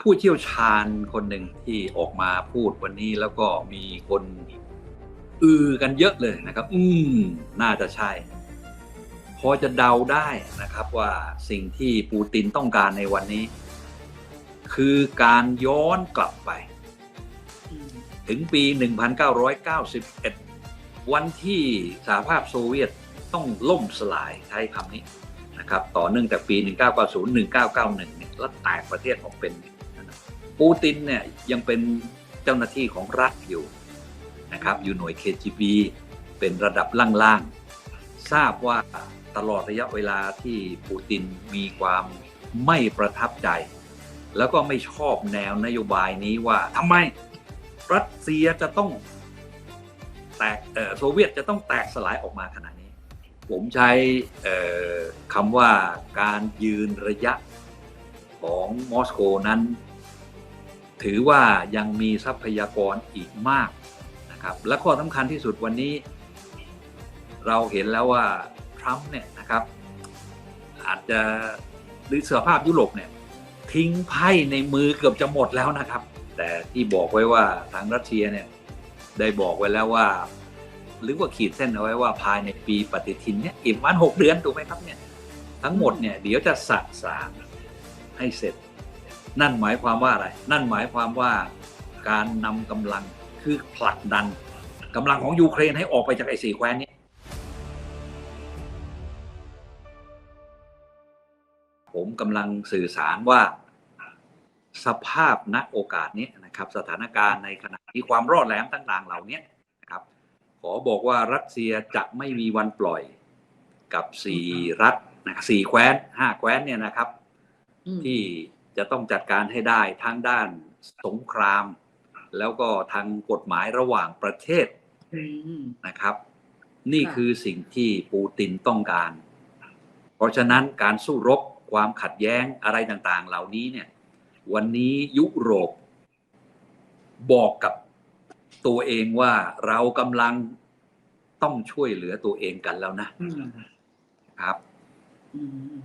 ผู้เชี่ยวชาญคนหนึ่งที่ออกมาพูดวันนี้แล้วก็มีคนอือกันเยอะเลยนะครับ อืม น่าจะใช่ พอจะเดาได้นะครับว่าสิ่งที่ปูตินต้องการในวันนี้ คือการย้อนกลับไป ถึงปี 1991 วันที่สหภาพโซเวียตต้องล่มสลายใช้คำนี้นะครับ ต่อเนื่องจากปี 1990 1991 เนี่ยแล้วแตกประเทศออกเป็น ปูตินเนี่ยยังเป็นเจ้าหน้าที่ของรัฐอยู่นะครับอยู่หน่วย KGB เป็นระดับล่างๆ ทราบว่าตลอดระยะเวลาที่ปูตินมีความไม่ประทับใจ แล้วก็ไม่ชอบแนวนโยบายนี้ว่าทำไมรัสเซียจะต้องแตกโซเวียตจะต้องแตกสลายออกมาขนาดนี้ ผมใช้คำว่าการยืนระยะของมอสโกนั้น ถือว่ายังมีทรัพยากรอีกมากนะครับและข้อสำคัญที่สุดวันนี้ เราเห็นแล้วว่าทรัมป์เนี่ยนะครับ อาจจะหรือเสหภาพยุโรปเนี่ยทิ้งไพ่ในมือเกือบจะหมดแล้วนะครับ แต่ที่บอกไว้ว่าทางรัสเซียเนี่ยได้บอกไว้แล้วว่า หรือว่าขีดเส้นเอาไว้ว่าภายในปีปฏิทินเนี่ยอีกประมาณหกเดือนถูกไหมครับเนี่ยทั้งหมดเนี่ยเดี๋ยวจะสะสางให้เสร็จ นั่นหมายความว่าอะไร นั่นหมายความว่าการนำกำลังคือผลักดันกำลังของยูเครนให้ออกไปจากไอ้สี่แคว้นนี้ผมกำลังสื่อสารว่าสภาพณโอกาสนี้นะครับ สถานการณ์ในขณะที่ความรอดแหลมต่าง ๆ เหล่านี้นะครับ ขอบอกว่ารัสเซียจะไม่มีวันปล่อยกับสี่รัฐนะครับสี่แคว้นห้าแคว้นเนี่ยนะครับอืมที่ จะต้องจัดการให้ได้ทั้งด้านสงคราม แล้วก็ทางกฎหมายระหว่างประเทศอืมนะครับ นี่ค่ะคือสิ่งที่ปูตินต้องการ เพราะฉะนั้นการสู้รบความขัดแย้งอะไรต่างๆ เหล่านี้เนี่ย วันนี้ยุโรป บอกกับตัวเองว่าเรากำลังต้องช่วยเหลือตัวเองกันแล้วนะอืมครับอืม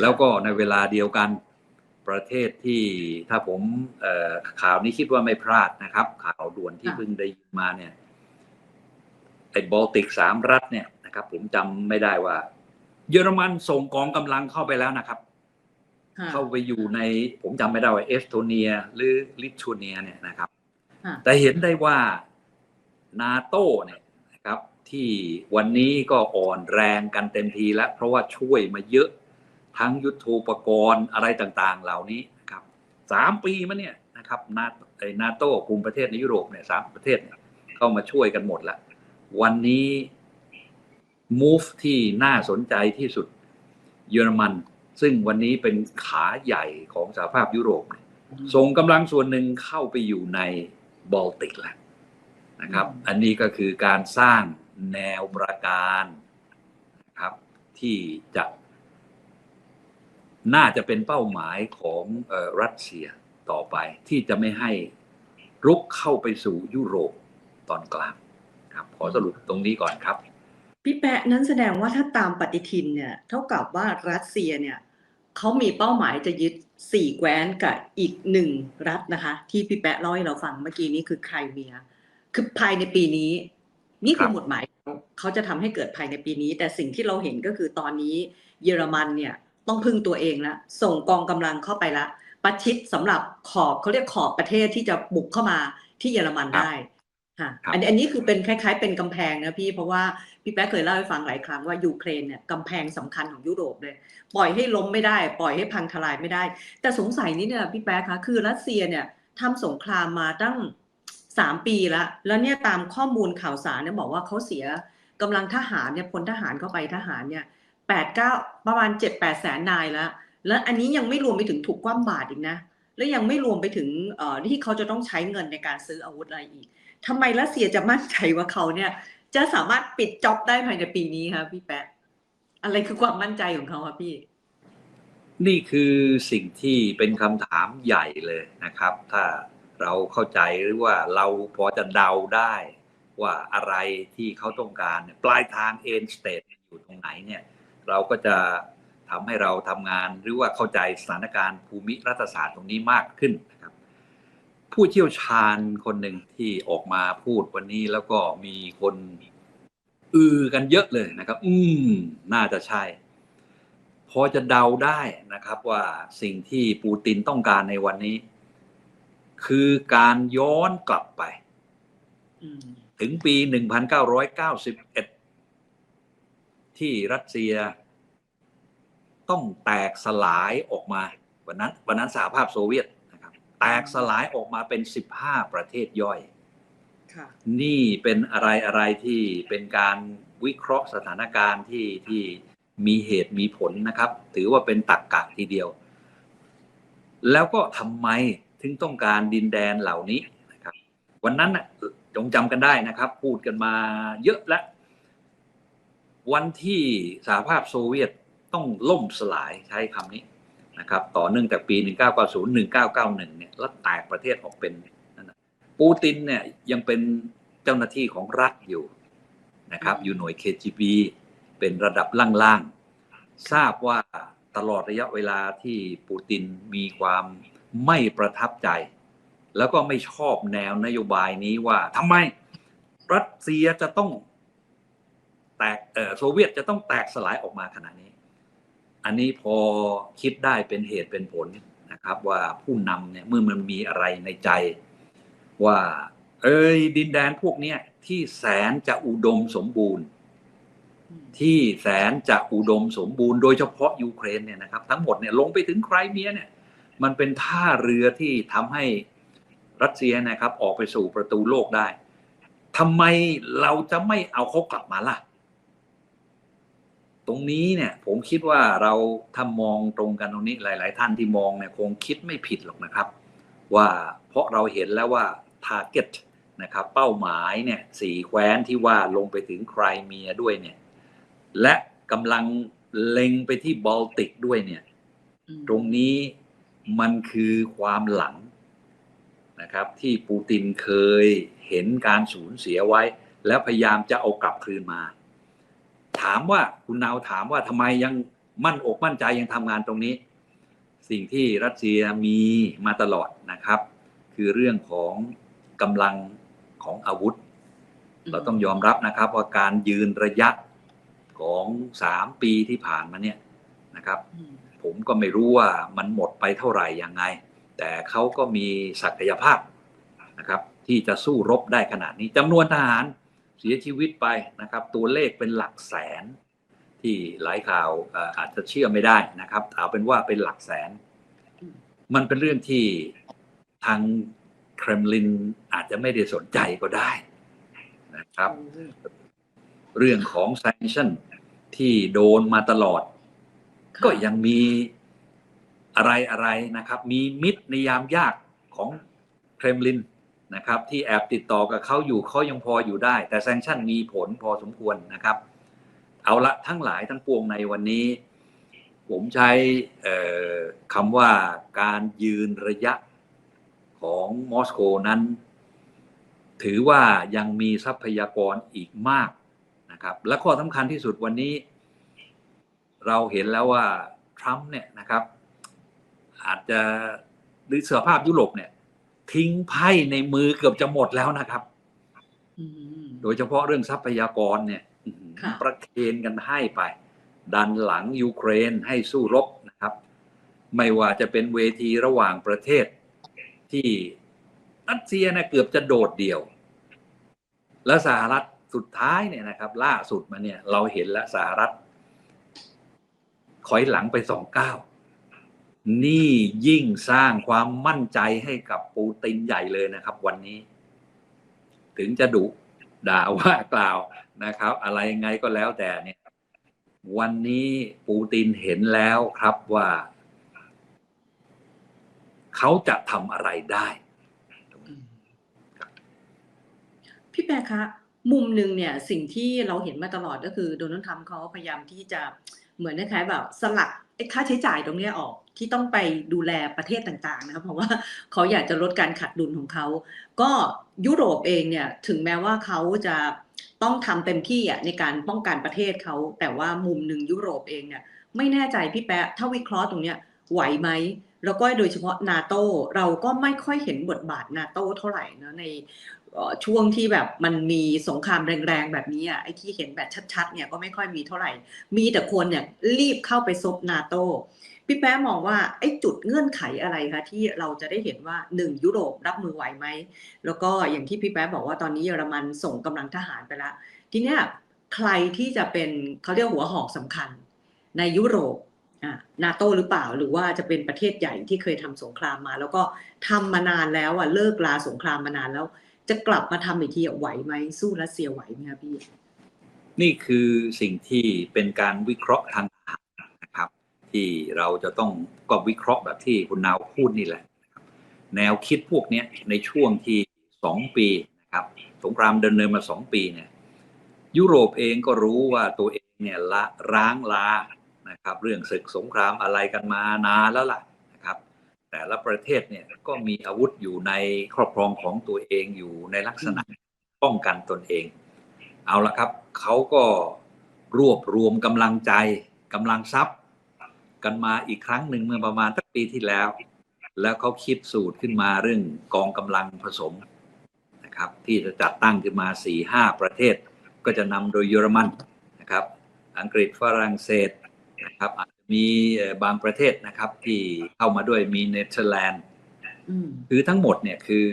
แล้วก็ในเวลาเดียวกัน ประเทศที่ถ้าผมเอ่อข่าวนี้คิดว่าไม่พลาดนะครับ ข่าวด่วนที่ค่ะเพิ่งได้ยินมาเนี่ยไอ้บอลติกสามรัฐเนี่ยนะครับ ผมจำไม่ได้ว่า เยอรมันส่งกองกำลังเข้าไปแล้วนะครับค่ะเข้าไปอยู่ในผมจำไม่ได้ว่าเอสโตเนีย หรือลิทัวเนียเนี่ยนะครับค่ะแต่เห็นได้ว่านาโต้เนี่ยนะครับ ที่วันนี้ก็อ่อนแรงกันเต็มทีแล้ว เพราะว่าช่วยมาเยอะ ทั้งยุทโธปกรณ์อะไรต่างๆ เหล่านี้นะครับสามปีมาเนี่ยนะครับนาไอนาโต้กลุ่มประเทศในยุโรปเนี่ยสามประเทศเข้ามาช่วยกันหมดล้ววันนี้ move ที่น่าสนใจที่สุดเยอรมัน ซึ่งวันนี้เป็นขาใหญ่ของสหภาพยุโรป ส่งกำลังส่วนหนึ่งเข้าไปอยู่ในบอลติกแล้วนะครับ อันนี้ก็คือการสร้างแนวประการนะครับที่จะ น่าจะเป็นเป้าหมายของเออรัสเซียต่อไปที่จะไม่ให้รุกเข้าไปสู่ยุโรปตอนกลางครับขอสรุปตรงนี้ก่อนครับ พี่แปะนั้นแสดงว่าถ้าตามปฏิทินเนี่ยเท่ากับว่ารัสเซียเนี่ยเขามีเป้าหมายจะยึดสี่แคว้นกับอีกหนึ่งรัฐนะคะ ที่พี่แปะเล่าให้เราฟังเมื่อกี้นี้คือไครเมีย คือภายในปีนี้ นี่คืครัอบหมุดหมายเขาเขาจะทำให้เกิดภายในปีนี้ แต่สิ่งที่เราเห็นก็คือตอนนี้เยอรมันเนี่ย ต้องพึ่งตัวเองละส่งกองกำลังเข้าไปละประชิดสำหรับขอบเขาเรียกขอบประเทศที่จะบุกเข้ามาที่เยอรมันครับได้ค่ะครับอันนี้อันนี้คือเป็นคล้าย ๆ เป็นกำแพงนะพี่เพราะว่าพี่แป๊ะเคยเล่าให้ฟังหลายครั้งว่ายูเครนเนี่ยกำแพงสำคัญของยุโรปเลย ปล่อยให้ล้มไม่ได้ ปล่อยให้พังทลายไม่ได้ แต่สงสัยนิดเนี่ยพี่แป๊ะคะคือรัสเซียเนี่ยทำสงครามมาตั้งสามปีแล้วแล้วเนี่ยตามข้อมูลข่าวสารเนี่ยบอกว่าเขาเสียกำลังทหารเนี่ยพลทหารเข้าไปทหารเนี่ย แปดเก้าประมาณเจ็ดแปดแสนนายแล้ว แล้วอันนี้ยังไม่รวมไปถึงถูกคว่ำบาตรอีกนะ และยังไม่รวมไปถึงที่เขาจะต้องใช้เงินในการซื้ออาวุธอะไรอีกทำไมรัสเซียจะมั่นใจว่าเขาเนี่ย จะสามารถปิดจ็อบได้ภายในปีนี้คะพี่แปะอะไรคือความมั่นใจของเขาคะพี่ นี่คือสิ่งที่เป็นคำถามใหญ่เลยนะครับ ถ้าเราเข้าใจหรือว่าเราพอจะเดาได้ว่าอะไรที่เขาต้องการปลายทางเอ็นสเตทอยู่ตรงไหนเนี่ย เราก็จะทำให้เราทำงานหรือว่าเข้าใจสถานการณ์ภูมิรัฐศาสตร์ตรงนี้มากขึ้นนะครับ ผู้เชี่ยวชาญคนหนึ่งที่ออกมาพูดวันนี้แล้วก็มีคนอือกันเยอะเลยนะครับ อืม น่าจะใช่ พอจะเดาได้นะครับว่าสิ่งที่ปูตินต้องการในวันนี้ คือการย้อนกลับไปอืมถึงปี 1991 ที่รัสเซียต้องแตกสลายออกมาวันนั้นวันนั้นสหภาพโซเวียตนะครับ แตกสลายออกมาเป็น 15 ประเทศย่อยค่ะนี่เป็นอะไรอะไรที่เป็นการวิเคราะห์สถานการณ์ที่ที่มีเหตุมีผลนะครับ ถือว่าเป็นตักกะทีเดียว แล้วก็ทำไมถึงต้องการดินแดนเหล่านี้นะครับ วันนั้นน่ะจงจำกันได้นะครับ พูดกันมาเยอะแล้ว วันที่สหภาพโซเวียตต้องล่มสลายใช้คำนี้นะครับต่อเนื่องจากปี 1990 1991 เนี่ยแล้วแตกประเทศออกเป็นปูตินเนี่ยยังเป็นเจ้าหน้าที่ของรัฐอยู่นะครับอยู่หน่วย KGB เป็นระดับล่างๆ ทราบว่าตลอดระยะเวลาที่ปูตินมีความไม่ประทับใจ แล้วก็ไม่ชอบแนวนโยบายนี้ว่าทำไมรัสเซียจะต้อง แตกเออโซเวียตจะต้องแตกสลายออกมาขนาดนี้ อันนี้พอคิดได้เป็นเหตุเป็นผลนะครับ ว่าผู้นำเนี่ยเมื่อมันมีอะไรในใจ ว่า เอ้ยดินแดนพวกเนี้ยที่แสนจะอุดมสมบูรณ์อืมที่แสนจะอุดมสมบูรณ์โดยเฉพาะยูเครนเนี่ยนะครับ ทั้งหมดเนี่ยลงไปถึงไครเมียเนี่ยมันเป็นท่าเรือที่ทำให้รัสเซียนะครับ ออกไปสู่ประตูโลกได้ทำไมเราจะไม่เอาเขากลับมาล่ะ ตรงนี้เนี่ยผมคิดว่าเราถ้ามองตรงกันตรงนี้หลาย ๆ ท่านที่มองเนี่ยคงคิดไม่ผิดหรอกนะครับ ว่าเพราะเราเห็นแล้วว่า target นะครับเป้าหมายเนี่ยสี่แคว้นที่ว่าลงไปถึงไครเมียด้วยเนี่ยและกำลังเล็งไปที่บอลติกด้วยเนี่ยอืมตรงนี้มันคือความหลังนะครับ ที่ปูตินเคยเห็นการสูญเสียไว้ แล้วพยายามจะเอากลับคืนมา ถามว่าคุณนาวถามว่าทำไมยังมั่นอกมั่นใจยังทำงานตรงนี้ สิ่งที่รัสเซียมีมาตลอดนะครับ คือเรื่องของกำลังของอาวุธ เราต้องยอมรับนะครับว่าการยืนระยะของสามปีที่ผ่านมาเนี่ยนะครับอืมผมก็ไม่รู้ว่ามันหมดไปเท่าไหร่ยังไง แต่เขาก็มีศักยภาพนะครับ ที่จะสู้รบได้ขนาดนี้จำนวนทหาร เสียชีวิตไปนะครับ ตัวเลขเป็นหลักแสน ที่หลายข่าวเอ่ออาจจะเชื่อไม่ได้นะครับเอาเป็นว่าเป็นหลักแสน มันเป็นเรื่องที่ทางเครมลินอาจจะไม่ได้สนใจก็ได้นะครับ เรื่องของ sanction ที่โดนมาตลอดค่ะก็ยังมีอะไรอะไรนะครับ มีมิตรในยามยากของเครมลิน นะครับที่แอบติดต่อกับเขาอยู่เขายังพออยู่ได้ แต่แซงชั่นมีผลพอสมควรนะครับ เอาละทั้งหลายทั้งปวงในวันนี้ ผมใช้คำว่าการยืนระยะของมอสโกนั้น ถือว่ายังมีทรัพยากรอีกมากนะครับ และข้อสำคัญที่สุดวันนี้ เราเห็นแล้วว่าทรัมป์เนี่ยนะครับ อาจจะหรือเสหภาพยุโรปเนี่ย ทิ้งไพ่ในมือเกือบจะหมดแล้วนะครับอืมโดยเฉพาะเรื่องทรัพยากรเนี่ยอื้อหือค่ะประเคนกันให้ไป ดันหลังยูเครนให้สู้รบนะครับ ไม่ว่าจะเป็นเวทีระหว่างประเทศที่รัสเซียนะเกือบจะโดดเดี่ยว และสหรัฐสุดท้ายเนี่ยนะครับ ล่าสุดมาเนี่ย เราเห็นแล้วสหรัฐถอยหลังไปสองก้าว นี่ยิ่งสร้างความมั่นใจให้กับปูตินใหญ่เลยนะครับ วันนี้ ถึงจะดุด่าว่ากล่าวนะครับ อะไรยังไงก็แล้วแต่เนี่ย วันนี้ปูตินเห็นแล้วครับว่า เขาจะทำอะไรได้ พี่แปรคะ มุมหนึ่งเนี่ย สิ่งที่เราเห็นมาตลอดก็คือโดนัลด์ทรัมป์เขาพยายามที่จะเเหมือนคล้ายๆแบบสลักค่าใช้จ่ายตรงเนี้ยออกที่ต้องไปดูแลประเทศต่างๆนะครับเพราะว่าเขาอยากจะลดการขาดดุลของเขา ก็ยุโรปเองเนี่ยถึงแม้ว่าเขาจะต้องทำเต็มที่อะในการป้องกันประเทศเขา แต่ว่ามุมหนึ่งยุโรปเองเนี่ยไม่แน่ใจพี่แปะถ้าวิเคราะห์ตรงเนี้ยไหวไหม แล้วก็โดยเฉพาะนาโตเราก็ไม่ค่อยเห็นบทบาทนาโตเท่าไหร่เนอะในช่วงที่แบบมันมีสงครามแรงๆแบบนี้อะไอ้ที่เห็นแบบชัดๆเนี่ยก็ไม่ค่อยมีเท่าไหร่ มีแต่คนเนี่ยรีบเข้าไปซบนาโตพี่แป๊ะมองว่าไอ้จุดเงื่อนไขอะไรคะที่เราจะได้เห็นว่าหนึ่งยุโรปรับมือไหวไหม แล้วก็อย่างที่พี่แป๊ะบอกว่าตอนนี้เยอรมันส่งกำลังทหารไปแล้วทีเนี้ยใครที่จะเป็นเขาเรียกหัวหอกสำคัญ ในยุโรป นาโตหรือเปล่าหรือว่าจะเป็นประเทศใหญ่ที่เคยทำสงครามมา แล้วก็ทำมานานแล้วอะเลิกลาสงครามมานานแล้ว จะกลับมาทำอีกทีอะไหวไหมสู้รัสเซียไหวไหมคะพี่ นี่คือสิ่งที่เป็นการวิเคราะห์ทางทหารนะครับ ที่เราจะต้องก็วิเคราะห์แบบที่คุณนาวพูดนี่แหละ แนวคิดพวกนี้ในช่วงที่สองปีนะครับสงครามเดินเนินมาสองปีเนี่ยยุโรปเองก็รู้ว่าตัวเองเนี่ยละร้างลา นะครับ เรื่องศึกสงครามอะไรกันมานานแล้วล่ะนะครับ แต่ละประเทศเนี่ยก็มีอาวุธอยู่ในครอบครองของตัวเองอยู่ในลักษณะป้องกันตนเอง เอาละครับเขาก็รวบรวมกำลังใจกำลังทรัพย์ กันมาอีกครั้งหนึ่งเมื่อประมาณสักปีที่แล้ว แล้วเขาคิดสูตรขึ้นมาเรื่องกองกำลังผสมนะครับ ที่จะจัดตั้งขึ้นมา4ี่ห้าประเทศ ก็จะนำโดยเยอรมันนะครับ อังกฤษฝรั่งเศส นะครับอาจจะมีเอ่อบางประเทศนะครับที่เข้ามาด้วยมีเนเธอร์แลนด์อืมคือทั้งหมดเนี่ยคือ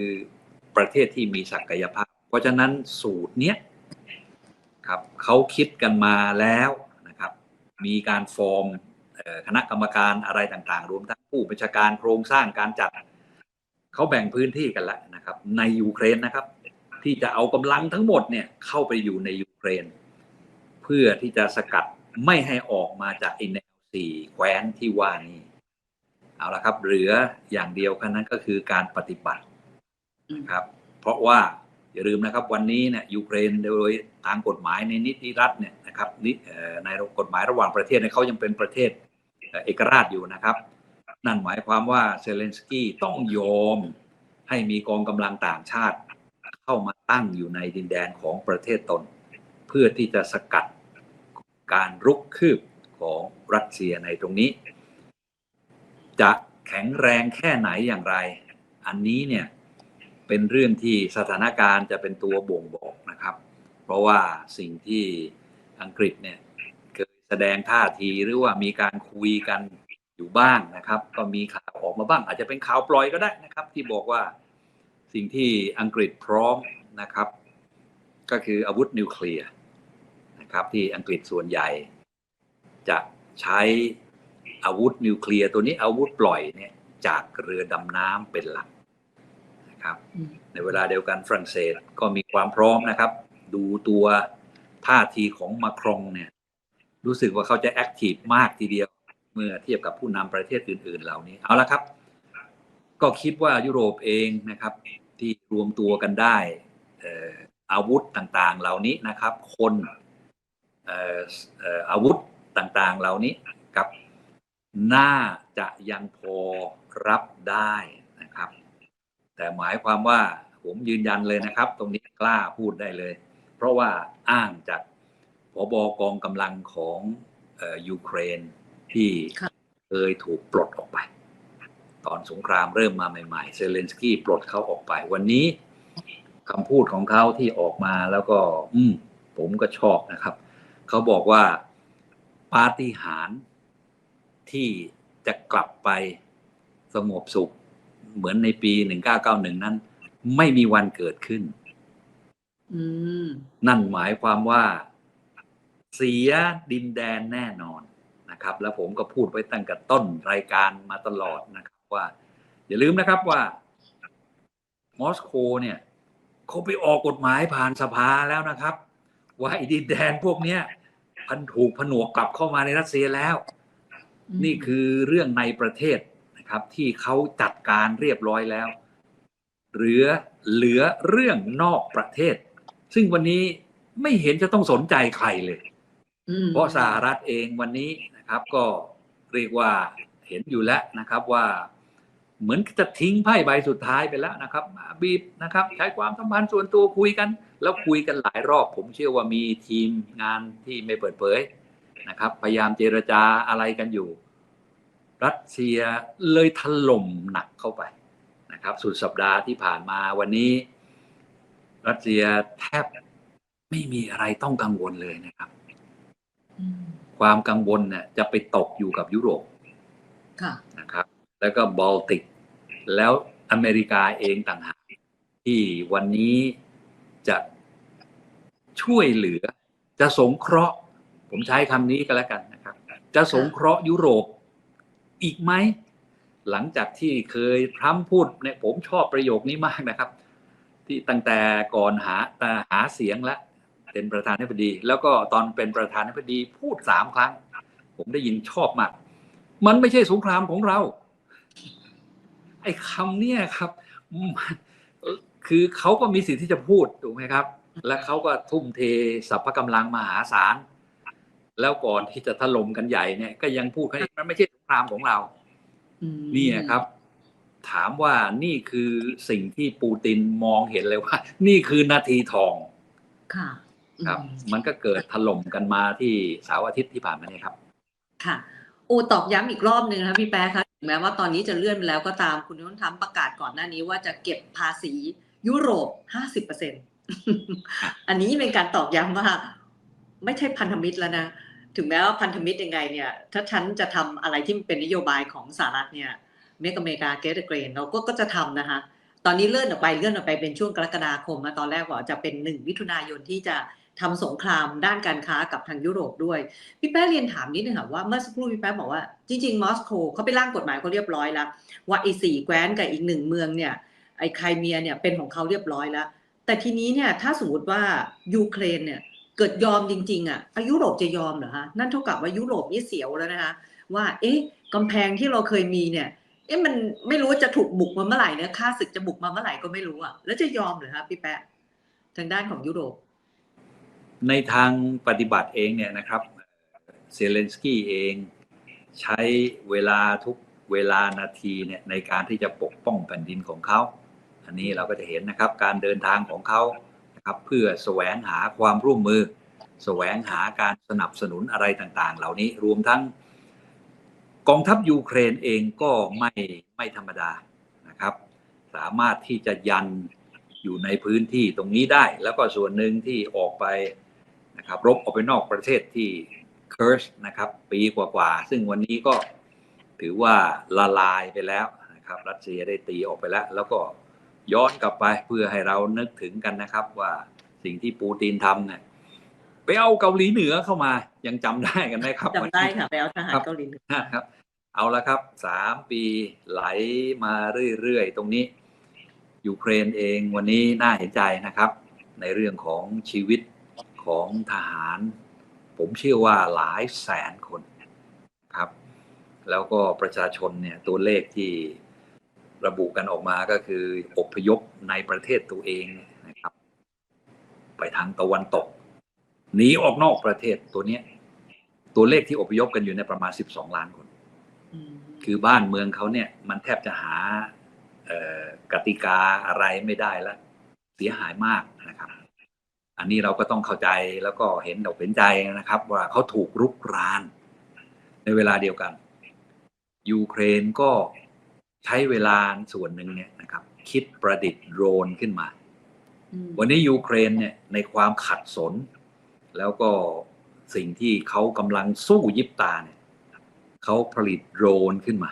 ประเทศที่มีศักยภาพ เพราะฉะนั้นสูตรเนี้ยครับเขาคิดกันมาแล้วนะครับ มีการฟอร์มเอ่อคณะกรรมการอะไรต่างๆ รวมทั้งผู้บัญชาการโครงสร้างการจัดเขาแบ่งพื้นที่กันแล้วนะครับ ในยูเครนนะครับ ที่จะเอากำลังทั้งหมดเนี่ยเข้าไปอยู่ในยูเครน เพื่อที่จะสกัด ไม่ให้ออกมาจากไอแนวสี่แคว้นที่ว่านี้เอาละครับ เหลืออย่างเดียวแค่นั้นก็คือการปฏิบัตินะครับ เพราะว่าอย่าลืมนะครับวันนี้เนี่ยยูเครนโดยทางกฎหมายในนิติรัฐเนี่ยนะครับในกฎหมายระหว่างประเทศเนี่ยเขายังเป็นประเทศเอ่อเอกราชอยู่นะครับ นั่นหมายความว่าเซเลนสกี้ต้องยอมให้มีกองกำลังต่างชาติ เข้ามาตั้งอยู่ในดินแดนของประเทศตน เพื่อที่จะสกัด การรุกคืบของรัสเซียในตรงนี้ จะแข็งแรงแค่ไหนอย่างไร อันนี้เนี่ยเป็นเรื่องที่สถานการณ์จะเป็นตัวบ่งบอกนะครับ เพราะว่าสิ่งที่อังกฤษเนี่ยเคยแสดงท่าทีหรือว่ามีการคุยกันอยู่บ้างนะครับ ก็มีข่าวออกมาบ้าง อาจจะเป็นข่าวปล่อยก็ได้นะครับ ที่บอกว่าสิ่งที่อังกฤษพร้อมนะครับ ก็คืออาวุธนิวเคลียร์ นะครับที่อังกฤษส่วนใหญ่ จะใช้อาวุธนิวเคลียร์ตัวนี้อาวุธปล่อยเนี่ยจากเรือดำน้ำเป็นหลักนะครับอืมในเวลาเดียวกันฝรั่งเศสก็มีความพร้อมนะครับ ดูตัวท่าทีของมาครงเนี่ยรู้สึกว่าเขาจะแอคทีฟมากทีเดียว เมื่อเทียบกับผู้นำประเทศอื่น ๆ เหล่านี้เอาละครับ ก็คิดว่ายุโรปเองนะครับ ที่รวมตัวกันได้เอ่ออาวุธต่างๆ เหล่านี้นะครับ คนเอาวุธต่างๆ เหล่านี้ครับ น่าจะยังพอรับได้นะครับ แต่หมายความว่าผมยืนยันเลยนะครับ ตรงนี้กล้าพูดได้เลย เพราะว่าอ้างจากผบกองกำลังของออยูเครนที่เคยถูกปลดออกไป ตอนสงครามเริ่มมาใหม่ๆ เซเลนสกี้ปลดเขาออกไป วันนี้คำพูดของเขาที่ออกมาแล้วก็ อืมผมก็ชอบนะครับ เขาบอกว่าปาฏิหาริย์ที่จะกลับไปสงบสุข เหมือนในปี 1991 นั้น ไม่มีวันเกิดขึ้นอืมนั่นหมายความว่า เสียดินแดนแน่นอนนะครับ แล้วผมก็พูดไว้ตั้งแต่ต้นรายการมาตลอดนะครับ ว่า อย่าลืมนะครับว่ามอสโกเนี่ยเขาไปออกกฎหมายผ่านสภาแล้วนะครับ ว่าไอ้ดินแดนพวกเนี้ย พันถูกผนวกกลับเข้ามาในรัสเซียแล้ว นี่คือเรื่องในประเทศนะครับ ที่เขาจัดการเรียบร้อยแล้ว เหลือเหลือเรื่องนอกประเทศ ซึ่งวันนี้ไม่เห็นจะต้องสนใจใครเลยมเพราะสหรัฐเองวันนี้นะครับ ก็เรียกว่าเห็นอยู่แล้วนะครับว่า เหมือนจะทิ้งไพ่ใบสุดท้ายไปแล้วนะครับบีบนะครับใช้ความสัมพันธ์ส่วนตัวคุยกัน แล้วคุยกันหลายรอบ ผมเชื่อว่ามีทีมงานที่ไม่เปิดเผยนะครับ พยายามเจรจาอะไรกันอยู่ รัสเซียเลยถล่มหนักเข้าไปนะครับ สุดสัปดาห์ที่ผ่านมาวันนี้ รัสเซียแทบไม่มีอะไรต้องกังวลเลยนะครับอืมความกังวลเนี่ยจะไปตกอยู่กับยุโรปค่ะนะครับ แล้วก็บอลติก แล้วอเมริกาเองต่างหากที่วันนี้จะช่วยเหลือ จะสงเคราะห์ ผมใช้คำนี้ก็แล้วกันนะครับ จะสงเคราะห์ยุโรปอีกไหม หลังจากที่เคยทรัมพูดเนี่ยผมชอบประโยคนี้มากนะครับ ที่ตั้งแต่ก่อนหาต่หาเสียงแล้วเป็นประธานาธิบดี แล้วก็ตอนเป็นประธานาธิบดีพูดสามครั้ง ผมได้ยินชอบมาก มันไม่ใช่สงครามของเรา ไอ้คำเนี่ยครับมันคือเขาก็มีสิทธิ์ที่จะพูดถูกไหมครับ และเขาก็ทุ่มเทสรรพกำลังมหาศาล แล้วก่อนที่จะถล่มกันใหญ่เนี่ย ก็ยังพูดให้มันไม่ใช่สงครามของเราอืมเนี่ยครับ ถามว่านี่คือสิ่งที่ปูตินมองเห็นเลยว่า นี่คือนาทีทอง ค่ะ ครับอืมมันก็เกิดถล่มกันมาที่เสาร์อาทิตย์ที่ผ่านมาเนี่ยครับ ค่ะ โอ้ตอกย้ำอีกรอบหนึ่งนะคะพี่แป๊ะคะถึง แม้ว่าตอนนี้จะเลื่อนไปแล้วก็ตามคุณนุ่นทำประกาศก่อนหน้านี้ว่าจะเก็บภาษียุโรป 50เปอร์เซ็นอันนี้เป็นการตอกย้ำว่า ไม่ใช่พันธมิตรแล้วนะ ถึงแม้ว่าพันธมิตรยังไงเนี่ย ถ้าฉันจะทำอะไรที่เป็นนโยบายของสหรัฐเนี่ยเมกอเมริกาเกตเกรนเราก็ก็จะทำนะคะตอนนี้เลื่อนออกไปเลื่อนออกไปเป็นช่วงกรกฎาคมมาตอนแรกว่าจะเป็นหนึ่งมิถุนายนที่จะ ทำสงครามด้านการค้ากับทางยุโรปด้วย พี่แป๊ะเรียนถามนิดนึงค่ะว่าเมื่อสักครู่พี่แป๊ะบอกว่าจริงๆมอสโกเขาไปร่างกฎหมายเขาเรียบร้อยแล้ว ว่าไอ้สี่แคว้นกับอีกหนึ่งเมืองเนี่ยไอ้ไครเมียเนี่ยเป็นของเขาเรียบร้อยแล้ว แต่ทีนี้เนี่ยถ้าสมมติว่ายูเครนเนี่ยเกิดยอมจริงๆอะอะยุโรปจะยอมเหรอฮะนั่นเท่ากับว่ายุโรปนี่เสียวแล้วนะคะว่าเอ๊ะกำแพงที่เราเคยมีเนี่ยเอ๊ะมันไม่รู้จะถูกบุกมาเมื่อไหร่เนี่ยค่าศึกจะบุกมาเมื่อไหร่ก็ไม่รู้อะแล้วจะยอมเหรอคะพี่แป๊ะทางด้านของยุโรป ในทางปฏิบัติเองเนี่ยนะครับเซเลนสกี้เองใช้เวลาทุกเวลานาทีเนี่ยในการที่จะปกป้องแผ่นดินของเขา อันนี้เราก็จะเห็นนะครับการเดินทางของเขานะครับเพื่อแสวงหาความร่วมมือ แสวงหาการสนับสนุนอะไรต่างๆ เหล่านี้รวมทั้งกองทัพยูเครนเองก็ไม่ไม่ธรรมดานะครับ สามารถที่จะยันอยู่ในพื้นที่ตรงนี้ได้ แล้วก็ส่วนหนึ่งที่ออกไป นะครับรบออกไปนอกประเทศที่เคิร์สนะครับปีกว่าๆ ซึ่งวันนี้ก็ถือว่าละลายไปแล้วนะครับรัสเซียได้ตีออกไปแล้ว แล้วก็ย้อนกลับไปเพื่อให้เรานึกถึงกันนะครับว่าสิ่งที่ปูตินทำเนี่ยไปเอาเกาหลีเหนือเข้ามายังจำได้กันไหมครับจำได้ค่ะไปเอาทหารครับเกาหลีเหนือครับ เอาละครับสามปีไหลมาเรื่อยๆ ตรงนี้ยูเครนเองวันนี้น่าเห็นใจนะครับ ในเรื่องของชีวิต ของทหาร ผมเชื่อว่าหลายแสนคนครับ แล้วก็ประชาชนเนี่ยตัวเลขที่ระบุกันออกมาก็คืออพยพในประเทศตัวเองเนี่ยนะครับ ไปทางตะวันตกหนีออกนอกประเทศตัวเนี้ย ตัวเลขที่อพยพกันอยู่ในยประมาณ 12 ล้านคนอืมคือบ้านเมืองเขาเนี่ย มันแทบจะหาเอ่อกติกาอะไรไม่ได้แล้วเสียหายมากนะครับ อันนี้เราก็ต้องเข้าใจแล้วก็เห็นอกเห็นใจนะครับ ว่าเขาถูกรุกราน ในเวลาเดียวกัน ยูเครนก็ใช้เวลาส่วนหนึ่งเนี่ยนะครับ คิดประดิษฐ์โดรนขึ้นมาอืมวันนี้ยูเครนเนี่ยในความขัดสน แล้วก็สิ่งที่เขากำลังสู้ยิบตาเนี่ยเขาผลิตโดรนขึ้นมา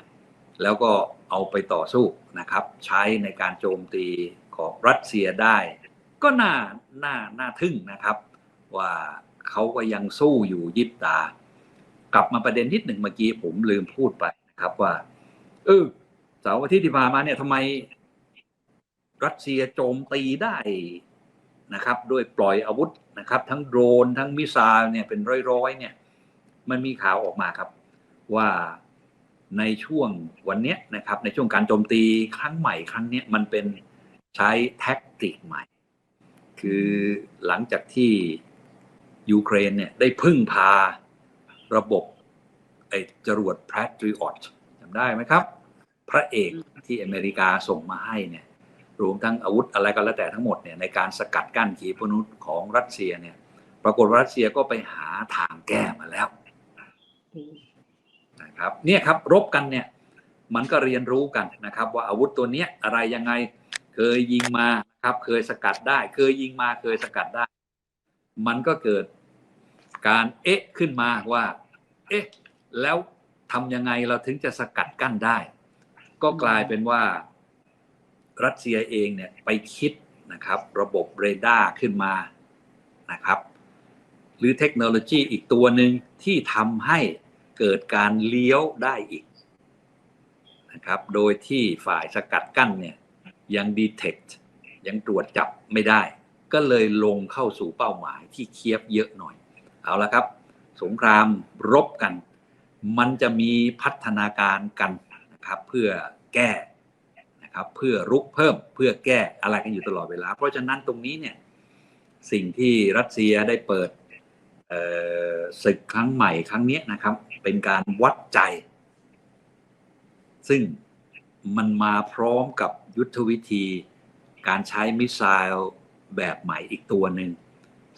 แล้วก็เอาไปต่อสู้นะครับ ใช้ในการโจมตีของรัสเซียได้ ก็น่าน่าน่าทึ่งนะครับ ว่าเขาก็ยังสู้อยู่ยิบตา กลับมาประเด็นนิดหนึ่งเมื่อกี้ผมลืมพูดไปนะครับว่า เออเสาร์อาทิตย์ที่ผ่านมาเนี่ยทำไม รัสเซียโจมตีได้นะครับ ด้วยปล่อยอาวุธนะครับ ทั้งโดรนทั้งมิสไซล์เนี่ยเป็นร้อยๆเนี่ย มันมีข่าวออกมาครับ ว่าในช่วงวันเนี้ยนะครับ ในช่วงการโจมตีครั้งใหม่ครั้งนี้มันเป็นใช้แท็กติกใหม่ คือหลังจากที่ยูเครนเนี่ยได้พึ่งพาระบบไอ้จรวด Patriot จำได้ไหมครับ พระเอกที่อเมริกาส่งมาให้เนี่ยรวมทั้งอาวุธอะไรก็แล้วแต่ทั้งหมดเนี่ยในการสกัดกั้นขีปนาวุธของรัสเซียเนี่ย ปรากฏรัสเซียก็ไปหาทางแก้มาแล้วนะครับเนี่ยครับรบกันเนี่ยมันก็เรียนรู้กันนะครับ ว่าอาวุธตัวเนี้ยอะไรยังไงเคยยิงมา ครับ เคยสกัดได้ เคยยิงมาเคยสกัดได้ มันก็เกิดการเอ๊ะขึ้นมาว่า เอ๊ะ แล้วทำยังไงเราถึงจะสกัดกั้นได้ ก็กลายเป็นว่ารัสเซียเองเนี่ยไปคิดนะครับ ระบบเรดาร์ขึ้นมานะครับ หรือเทคโนโลยีอีกตัวหนึ่งที่ทำให้เกิดการเลี้ยวได้อีกนะครับ โดยที่ฝ่ายสกัดกั้นเนี่ยยัง detect ยังตรวจจับไม่ได้ ก็เลยลงเข้าสู่เป้าหมายที่เคียบเยอะหน่อย เอาละครับ สงครามรบกัน มันจะมีพัฒนาการกันนะครับ เพื่อแก้นะครับเพื่อรุกเพิ่มเพื่อแก้อะไรกันอยู่ตลอดเวลา เพราะฉะนั้นตรงนี้เนี่ยสิ่งที่รัสเซียได้เปิดศึกครั้งใหม่ครั้งนี้นะครับ เป็นการวัดใจ ซึ่งมันมาพร้อมกับยุทธวิธี การใช้มิสไซล์แบบใหม่อีกตัวหนึ่ง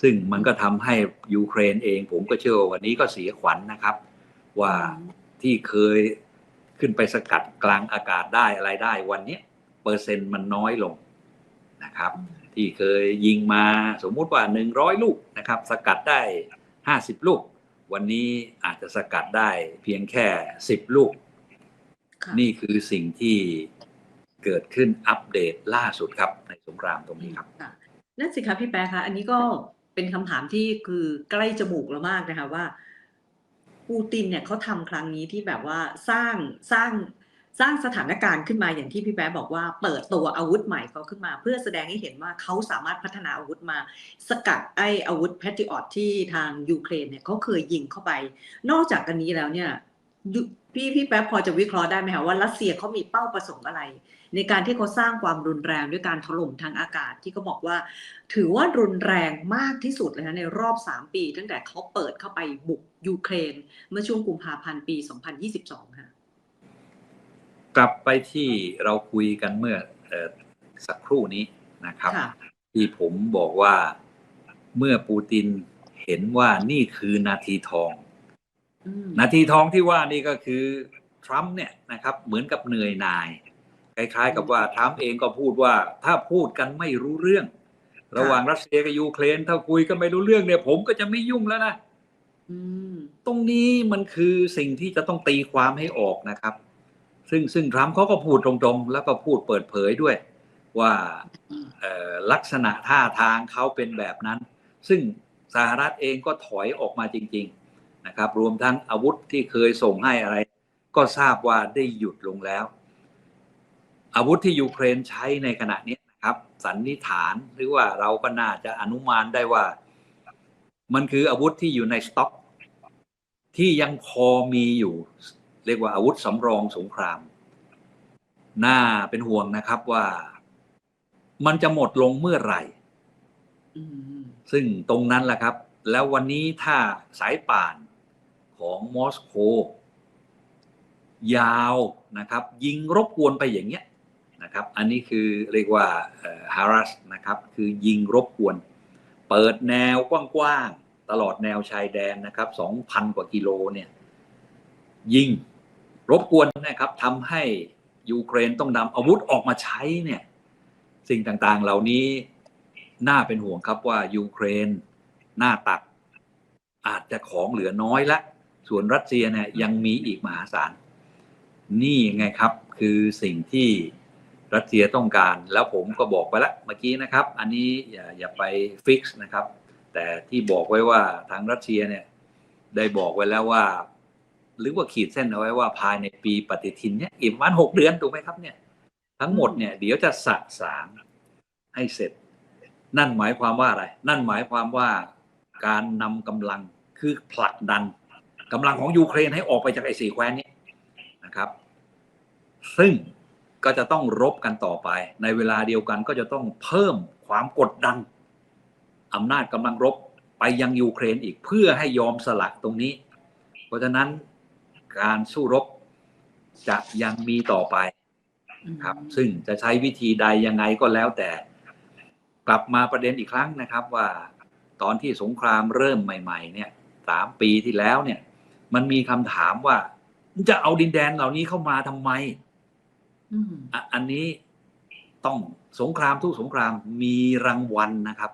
ซึ่งมันก็ทำให้ยูเครนเอง ผมก็เชื่อว่าวันนี้ก็เสียขวัญนะครับ ว่าที่เคยขึ้นไปสกัดกลางอากาศได้อะไรได้วันเนี้ยเปอร์เซ็นต์มันน้อยลงนะครับ ที่เคยยิงมาสมมุติว่า 100 ลูกนะครับ สกัดได้ 50 ลูก วันนี้อาจจะสกัดได้เพียงแค่ 10 ลูกค่ะนี่คือสิ่งที่ เกิดขึ้นอัปเดตล่าสุดครับในสงครามตรงนี้ครับนั่นสิคะพี่แป๊ะคะอันนี้ก็เป็นคำถามที่คือใกล้จมูกเรามากนะคะว่าปูตินเนี่ยเขาทำครั้งนี้ที่แบบว่าสร้างสร้างสร้างสถานการณ์ขึ้นมาอย่างที่พี่แป๊ะบอกว่าเปิดตัวอาวุธใหม่เขาขึ้นมา เพื่อแสดงให้เห็นว่าเขาสามารถพัฒนาอาวุธมา สกัดไออาวุธแพทริออตที่ทางยูเครนเนี่ยเขาเคยยิงเข้าไป นอกจากกันนี้แล้วเนี่ยพี่พี่แป๊บพอจะวิเคราะห์ได้ไหมคะว่ารัสเซียเขามีเป้าประสงค์อะไร ในการที่เขาสร้างความรุนแรงด้วยการถล่มทางอากาศที่เขาบอกว่า ถือว่ารุนแรงมากที่สุดเลยนะในรอบ 3 ปี ตั้งแต่เขาเปิดเข้าไปบุกยูเครน เมื่อช่วงกุมภาพันธ์ปี 2022 ค่ะ กลับไปที่เราคุยกันเมื่อเออสักครู่นี้นะครับค่ะที่ผมบอกว่าเมื่อปูตินเห็นว่านี่คือนาทีทองอืมนาทีทองที่ว่านี่ก็คือทรัมป์เนี่ยนะครับ เหมือนกับเหนื่อยหน่าย คล้ายๆ กับว่าทรัมป์เองก็พูดว่า ถ้าพูดกันไม่รู้เรื่อง ระหว่างรัสเซียกับยูเครนถ้าคุยกันไม่รู้เรื่องเนี่ย ผมก็จะไม่ยุ่งแล้วนะอืมตรงนี้มันคือสิ่งที่จะต้องตีความให้ออกนะครับ ซึ่งซึ่งทรัมป์เขาก็พูดตรงๆ แล้วก็พูดเปิดเผยด้วย ว่าอืมเอ่อลักษณะท่าทางเขาเป็นแบบนั้น ซึ่งสหรัฐเองก็ถอยออกมาจริง ๆ นะครับ รวมทั้งอาวุธที่เคยส่งให้อะไร ก็ทราบว่าได้หยุดลงแล้ว อาวุธที่ยูเครนใช้ในขณะนี้นะครับ สันนิษฐานหรือว่าเราก็น่าจะอนุมานได้ว่า มันคืออาวุธที่อยู่ในสต็อก ที่ยังพอมีอยู่ เรียกว่าอาวุธสำรองสงคราม น่าเป็นห่วงนะครับว่ามันจะหมดลงเมื่อไหร่ ซึ่งตรงนั้นแหละครับ แล้ววันนี้ถ้าสายป่านของมอสโกยาวนะครับ ยิงรบกวนไปอย่างเงี้ย นะครับ อันนี้คือเรียกว่าฮารัสนะครับ คือยิงรบกวน เปิดแนวกว้างๆ ตลอดแนวชายแดนนะครับ 2,000 กว่ากิโลเนี่ย ยิงรบกวนนะครับทำให้ยูเครนต้องนำอาวุธออกมาใช้เนี่ย สิ่งต่างๆ เหล่านี้น่าเป็นห่วงครับว่ายูเครนหน้าตัก อาจจะของเหลือน้อยละ ส่วนรัสเซียเนี่ยยังมีอีกมหาศาล นี่ไงครับคือสิ่งที่ รัสเซียต้องการ แล้วผมก็บอกไปแล้วเมื่อกี้นะครับ อันนี้อย่าอย่าไปฟิกซ์นะครับ แต่ที่บอกไว้ว่าทางรัสเซียเนี่ยได้บอกไว้แล้วว่า หรือว่าขีดเส้นเอาไว้ว่าภายในปีปฏิทินเนี่ยอีกประมาณหกเดือนถูกไหมครับเนี่ย ทั้งหมดเนี่ยเดี๋ยวจะสะสางให้เสร็จ นั่นหมายความว่าอะไร นั่นหมายความว่าการนำกำลังคือผลักดันกำลังของยูเครนให้ออกไปจากไอ้สี่แคว้นนี้นะครับ ซึ่ง ก็จะต้องรบกันต่อไป ในเวลาเดียวกันก็จะต้องเพิ่มความกดดันอำนาจกำลังรบไปยังยูเครนอีกเพื่อให้ยอมสละตรงนี้ เพราะฉะนั้นการสู้รบจะยังมีต่อไปครับ ซึ่งจะใช้วิธีใดยังไงก็แล้วแต่ กลับมาประเด็นอีกครั้งนะครับว่า ตอนที่สงครามเริ่มใหม่ ๆ เนี่ยสามปีที่แล้วเนี่ย มันมีคำถามว่าจะเอาดินแดนเหล่านี้เข้ามาทำไม อืมอะอันนี้ต้องสงครามทุกสงครามมีรางวัลนะครับ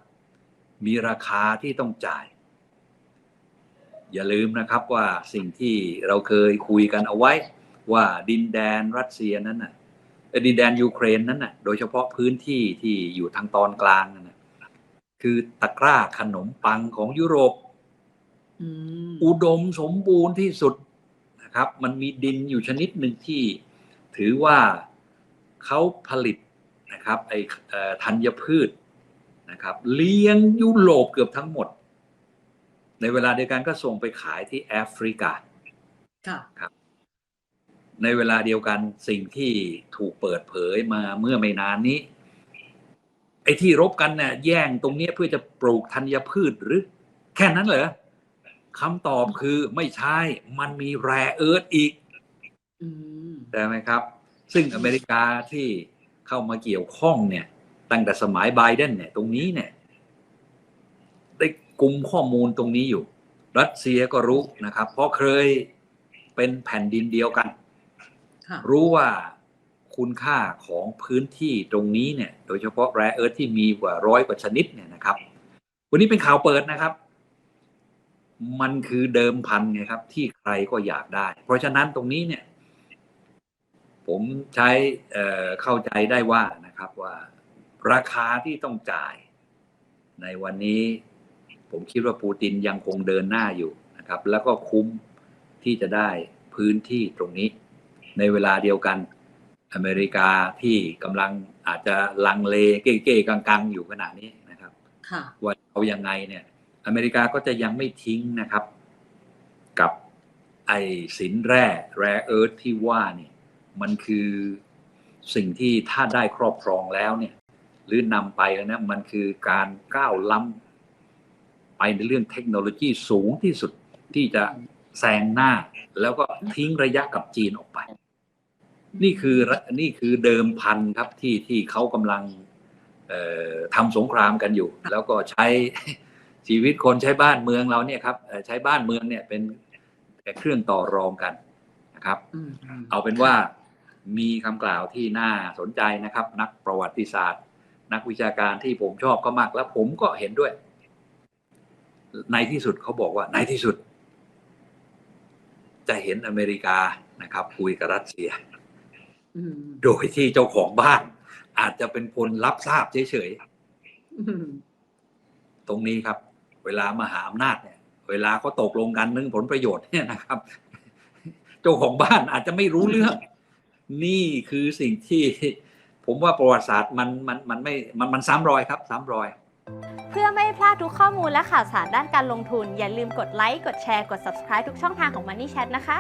มีราคาที่ต้องจ่าย อย่าลืมนะครับว่าสิ่งที่เราเคยคุยกันเอาไว้ ว่าดินแดนรัสเซียนั้นน่ะเอ่อดินแดนยูเครนนั้นน่ะ โดยเฉพาะพื้นที่ที่อยู่ทางตอนกลางนั่นน่ะคือตะกร้าขนมปังของยุโรปอืมอุดมสมบูรณ์ที่สุดนะครับ มันมีดินอยู่ชนิดหนึ่งที่ถือว่า เขาผลิตนะครับไอเอ่อธัญพืชนะครับเลี้ยงยุโรปเกือบทั้งหมด ในเวลาเดียวกันก็ส่งไปขายที่แอฟริกาค่ะในเวลาเดียวกันสิ่งที่ถูกเปิดเผยมาเมื่อไม่นานนี้ ไอ้ที่รบกันเนี่ยแย่งตรงเนี้ยเพื่อจะปลูกธัญพืชหรือ แค่นั้นเหรอคำตอบคือไม่ใช่ มันมีแร่เอิร์ธอีกอืมใช่ไหมครับ ซึ่งอเมริกาที่เข้ามาเกี่ยวข้องเนี่ย ตั้งแต่สมัยไบเดนเนี่ย ตรงนี้เนี่ย ได้กลุ่มข้อมูลตรงนี้อยู่ รัสเซียก็รู้นะครับ เพราะเคยเป็นแผ่นดินเดียวกันค่ะรู้ว่าคุณค่าของพื้นที่ตรงนี้เนี่ย โดยเฉพาะแร่เอิร์ธที่มีกว่าร้อยกว่าชนิดเนี่ยนะครับ วันนี้เป็นข่าวเปิดนะครับ มันคือเดิมพันไงครับ ที่ใครก็อยากได้ เพราะฉะนั้นตรงนี้เนี่ย ผมใช้เอ่อเข้าใจได้ว่านะครับว่า ราคาที่ต้องจ่ายในวันนี้ผมคิดว่าปูตินยังคงเดินหน้าอยู่นะครับ แล้วก็คุ้มที่จะได้พื้นที่ตรงนี้ ในเวลาเดียวกัน อเมริกาที่กำลังอาจจะลังเลเก้ๆกังๆ อยู่ขณะนี้นะครับค่ะว่าเอายังไงเนี่ย อเมริกาก็จะยังไม่ทิ้งนะครับ กับไอสินแร่แร่เอิร์ธที่ว่าเนี่ย มันคือสิ่งที่ถ้าได้ครอบครองแล้วเนี่ย หรือนำไปแล้วนะมันคือการก้าวล้ำไปในเรื่องเทคโนโลยีสูงที่สุดที่จะแซงหน้า แล้วก็ทิ้งระยะกับจีนออกไป นี่คือนี่คือเดิมพันครับที่ที่เขากำลังเอ่อทำสงครามกันอยู่ แล้วก็ใช้ชีวิตคนใช้บ้านเมืองเราเนี่ยครับเอ่อใช้บ้านเมืองเนี่ยเป็นเครื่องต่อรองกันนะครับอืมมเอาเป็นว่า มีคำกล่าวที่น่าสนใจนะครับ นักประวัติศาสตร์ นักวิชาการที่ผมชอบก็มากแล้วผมก็เห็นด้วย ในที่สุดเขาบอกว่าในที่สุด จะเห็นอเมริกานะครับ คุยกับรัสเซียอืมโดยที่เจ้าของบ้าน อาจจะเป็นคนรับทราบเฉยอืมๆตรงนี้ครับ เวลามหาอำนาจเนี่ย เวลาเขาตกลงกันเรื่องผลประโยชน์เนี่ยนะครับ เจ้าของบ้านอาจจะไม่รู้เรื่อง นี่คือสิ่งที่ผมว่าประวัติศาสตร์มันมันมันไม่มันมันซ้ำรอยครับซ้ำรอย เพื่อไม่พลาดทุกข้อมูลและข่าวสารด้านการลงทุน อย่าลืมกดไลค์กดแชร์กด subscribe ทุกช่องทางของ Money Chat นะคะ